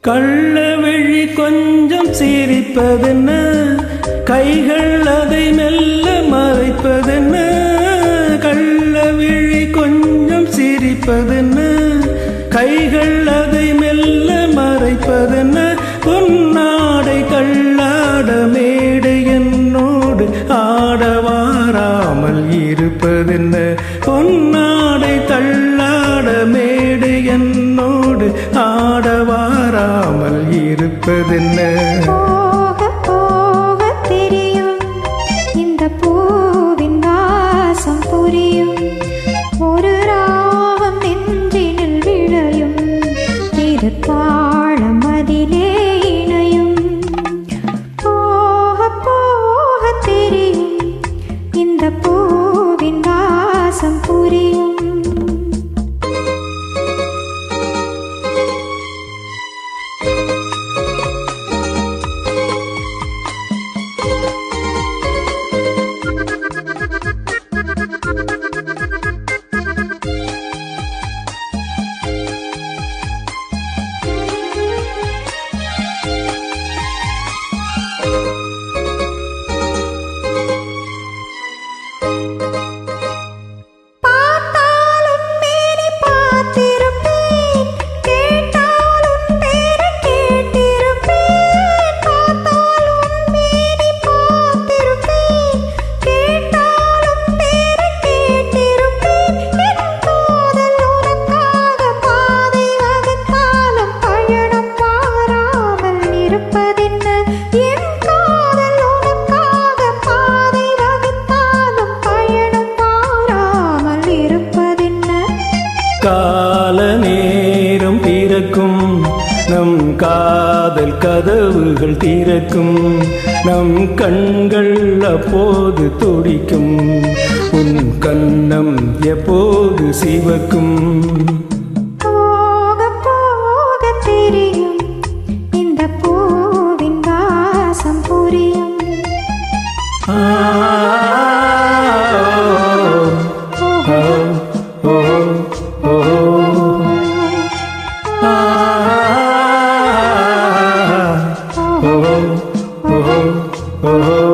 கள்ள கள்ளவெழி கொஞ்சம் சிரிப்பதென்ன? கைகள் அதை மெல்ல மறைப்பதென்ன? கள்ளவெழி கொஞ்சம் சிரிப்பதென்ன? கைகள் மேடை என்னோடு ஆடவாராமல் இருப்பதென்ன? பூவின் வாசம் புரியும். நம் காதல் கதவுகள் தீரக்கும் நம் கண்கள் அப்போது துடிக்கும். உன் கண்ணம் எப்போது சிவக்கும்? 哦